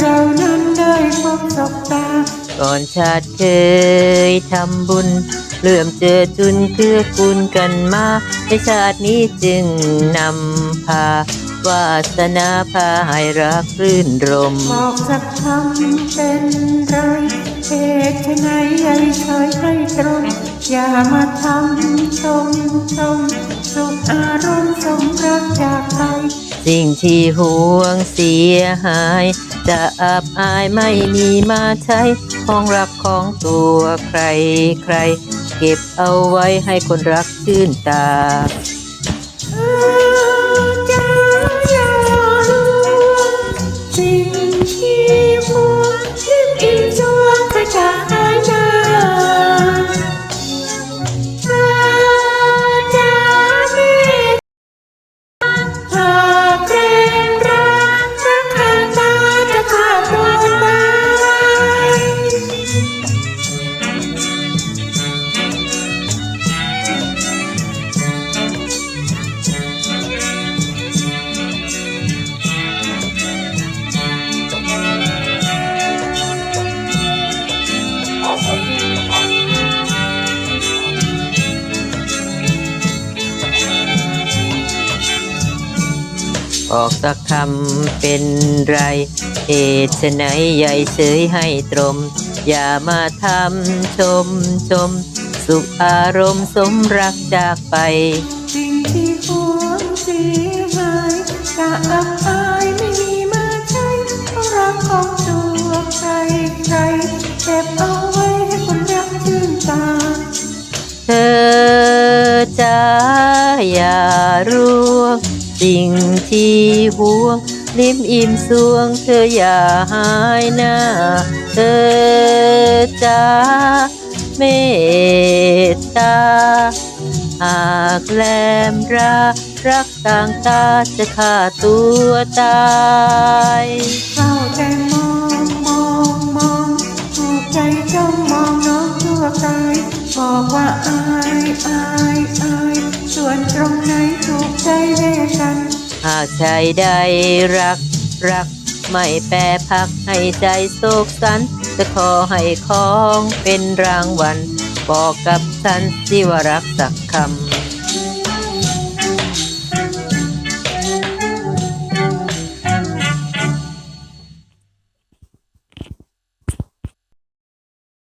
เรานั้นได้พบศบตา ก่อนชาติเคยทำบุญเลื่อมเจอจุนเกื้อกูลกันมาในชาตินี้จึงนำพาวาสนาพาให้รักรื่นรมบอกสักคำเป็นไรเหตุไฉนใยเฉยให้ตรง อย่ามาทำชมชมสุขอารมณ์สมรักจากใคร สิ่งที่ห่วงเสียหาย จะอับอายไม่มีมาใช้ของรักของตัวใครใคร เก็บเอาไว้ให้คนรักชื่นตา ออกสักคำเป็นไรเหตุไฉนใหญ่เสยให้ตรม อย่ามาทำชมชม สุขอารมณ์สมรักจากไป สิ่งที่ห่วงเสียหายจะอับอายไม่มีมาใช้ของรักของตัวใครใครเก็บเอาไว้ให้คนรักชื่นตา เธอจะอย่าร่วงสิ่ง ที่ห่วง ลิ้มอิ่มสวง เธออย่าหายหน้า เธอจะเมตตาหากแลมรารักต่างตาจะฆ่าตัวตายเข้าใจมองมองมองถูกใจจ้องมองน้องทั่วกายบอกว่าอายอายอายส่วนตรงไหนถูกใจ หากชายใดรัก รัก ไม่แปรพักให้ใจโศกสัน จะขอให้ของเป็นรางวัล บอกกับฉันสิว่ารักสักคำ